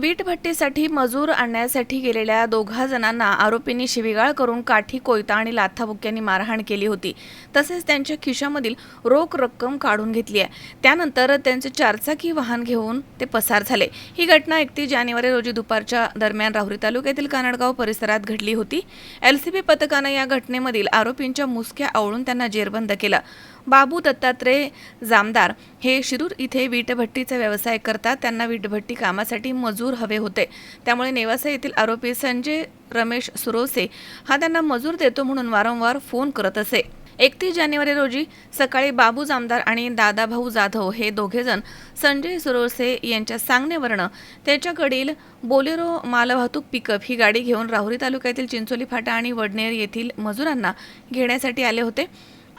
वीटभट्टीसाठी मजूर आणण्यासाठी गेलेल्या दोघा जणांना आरोपींनी शिवीगाळ करून काठी कोयता आणि लाथाबुक्यांनी मारहाण केली होती. तसेच त्यांच्या खिशामधील रोख रक्कम काढून घेतली आहे. त्यानंतर त्यांचे चारचाकी वाहन घेऊन ते पसार झाले. ही घटना एकतीस जानेवारी रोजी दुपारच्या दरम्यान राहुरी तालुक्यातील कानडगाव परिसरात घडली होती. एलसीबी पथकानं या घटनेमधील आरोपींच्या मुसक्या आवळून त्यांना जेरबंद केलं. बाबू दत्तात्रय जामदार हे शिरूर इथे वीटभट्टीचा व्यवसाय करतात. त्यांना वीटभट्टी कामासाठी मजूर हवे होते. त्यामुळे नेवासा येथील आरोपी संजय रमेश सुरोसे हा त्यांना मजूर देतो म्हणून वारंवार फोन करत असे. एकतीस जानेवारी रोजी सकाळी बाबू जामदार आणि दादाभाऊ जाधव हे दोघेजण संजय सुरोसे यांच्या सांगण्यावरनं त्याच्याकडील बोलेरो मालवाहतूक पिकअप ही गाडी घेऊन राहुरी तालुक्यातील चिंचोली फाटा आणि वडनेर येथील मजुरांना घेण्यासाठी आले होते.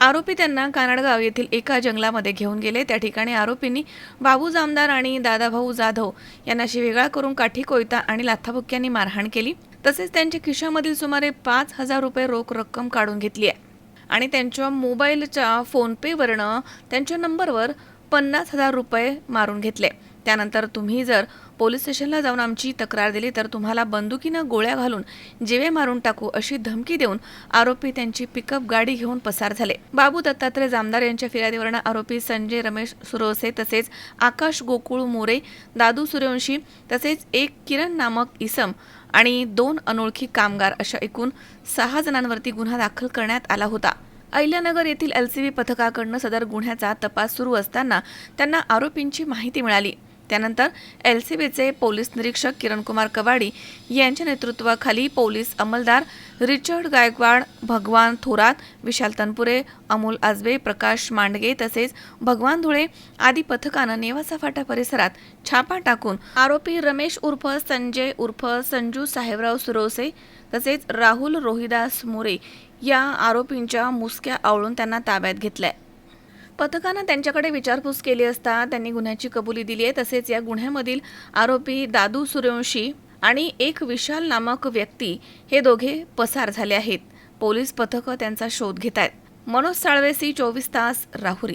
आरोपी त्यांना कानडगाव येथील एका जंगलामध्ये घेऊन गेले. त्या ठिकाणी आरोपींनी बाबू जामदार आणि दादाभाऊ जाधव यांना शिवेगाळ करून काठी कोयता आणि लाथाबुक्यांनी मारहाण केली. तसेच त्यांच्या खिशामधील सुमारे पाच हजार रुपये रोख रक्कम काढून घेतली आहे. आणि त्यांच्या मोबाईलच्या फोनपेवरनं त्यांच्या नंबरवर पन्नास हजार रुपये मारून घेतले. त्यानंतर तुम्ही जर पोलीस स्टेशनला जाऊन आमची तक्रार दिली तर तुम्हाला बंदुकीनं गोळ्या घालून जेवे मारून टाकू अशी धमकी देऊन आरोपी त्यांची पिकअप गाडी घेऊन पसार झाले. बाबू दत्तात्रय जामदार यांच्या फिर्यादीवरनं आरोपी संजय रमेश सुरोसे तसेच आकाश गोकुळ मोरे दादू सूर्यवंशी तसेच एक किरण नामक इसम आणि दोन अनोळखी कामगार अशा एकूण सहा जणांवरती गुन्हा दाखल करण्यात आला होता. अहिल्यानगर येथील एल सी बी पथकाकडनं सदर गुन्ह्याचा तपास सुरू असताना त्यांना आरोपींची माहिती मिळाली. त्यानंतर एल सी बीचे पोलीस निरीक्षक किरणकुमार कवाडी यांच्या नेतृत्वाखाली पोलीस अंमलदार रिचर्ड गायकवाड भगवान थोरात विशाल तनपुरे अमोल आजबे प्रकाश मांडगे तसेच भगवान धुळे आदी पथकानं नेवासा फाटा परिसरात छापा टाकून आरोपी रमेश उर्फ संजय उर्फ संजू साहेबराव सुरोसे तसेच राहुल रोहिदास मोरे या आरोपींच्या मुसक्या आवळून त्यांना ताब्यात घेतल्या. पथकानं त्यांच्याकडे विचारपूस केली असता त्यांनी गुन्ह्याची कबुली दिली आहे. तसेच या गुन्ह्यामधील आरोपी दादू सूर्यवंशी आणि एक विशाल नामक व्यक्ती हे दोघे पसार झाले आहेत. पोलीस पथकं त्यांचा शोध घेत आहेत मनोज साळवेसी चोवीस तास राहुरी.